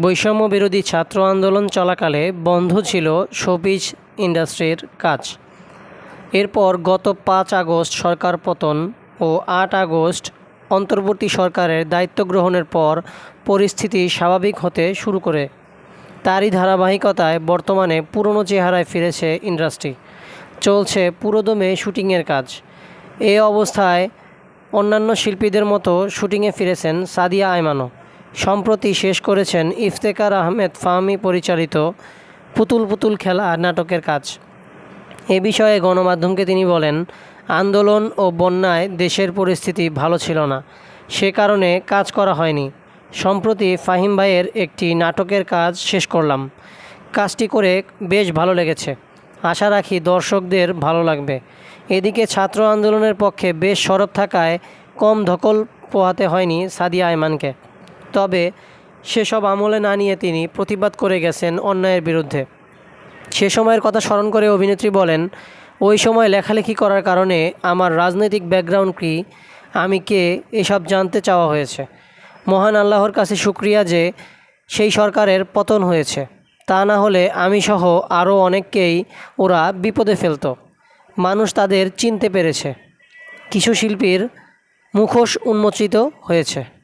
বৈষম্য বিরোধী ছাত্র আন্দোলন চলাকালে বন্ধ ছিল শোপিস ইন্ডাস্ট্রির কাজ। এরপর গত পাঁচ আগস্ট সরকার পতন ও আট আগস্ট অন্তর্বর্তী সরকারের দায়িত্ব গ্রহণের পর পরিস্থিতি স্বাভাবিক হতে শুরু করে। তারই ধারাবাহিকতায় বর্তমানে পুরনো চেহারায় ফিরেছে ইন্ডাস্ট্রি। চলছে পুরোদমে শুটিংয়ের কাজ। এ অবস্থায় অন্যান্য শিল্পীদের মতো শুটিংয়ে ফিরেছেন সাদিয়া আয়মানও সম্প্রতি শেষ করেছেন ইফতেকার আহমেদ ফাহমি পরিচালিত পুতুল পুতুল খেলা নাটকের কাজ। এ বিষয়ে গণমাধ্যমকে তিনি বলেন, আন্দোলন ও বন্যায় দেশের পরিস্থিতি ভালো ছিল না। সে কারণে কাজ করা হয়নি। সম্প্রতি ফাহিম ভাইয়ের একটি নাটকের কাজ শেষ করলাম। কাজটি করে বেশ ভালো লেগেছে। আশা রাখি দর্শকদের ভালো লাগবে। এদিকে ছাত্র আন্দোলনের পক্ষে বেশ সরব থাকায় কম ধকল পোহাতে হয়নি সাদিয়া আয়মানকে। তবে সেসব আমলে না নিয়ে তিনি প্রতিবাদ করে গেছেন অন্যায়ের বিরুদ্ধে। সে সময়ের কথা স্মরণ করে অভিনেত্রী বলেন, ওই সময় লেখালেখি করার কারণে আমার রাজনৈতিক ব্যাকগ্রাউন্ড কী, আমি কে, এসব জানতে চাওয়া হয়েছে। মহান আল্লাহর কাছে শুক্রিয়া যে সেই সরকারের পতন হয়েছে। তা না হলে আমি সহ আরও অনেককেই ওরা বিপদে ফেলতো। মানুষ তাদের চিনতে পেরেছে। কিছু শিল্পীর মুখোশ উন্মোচিত হয়েছে।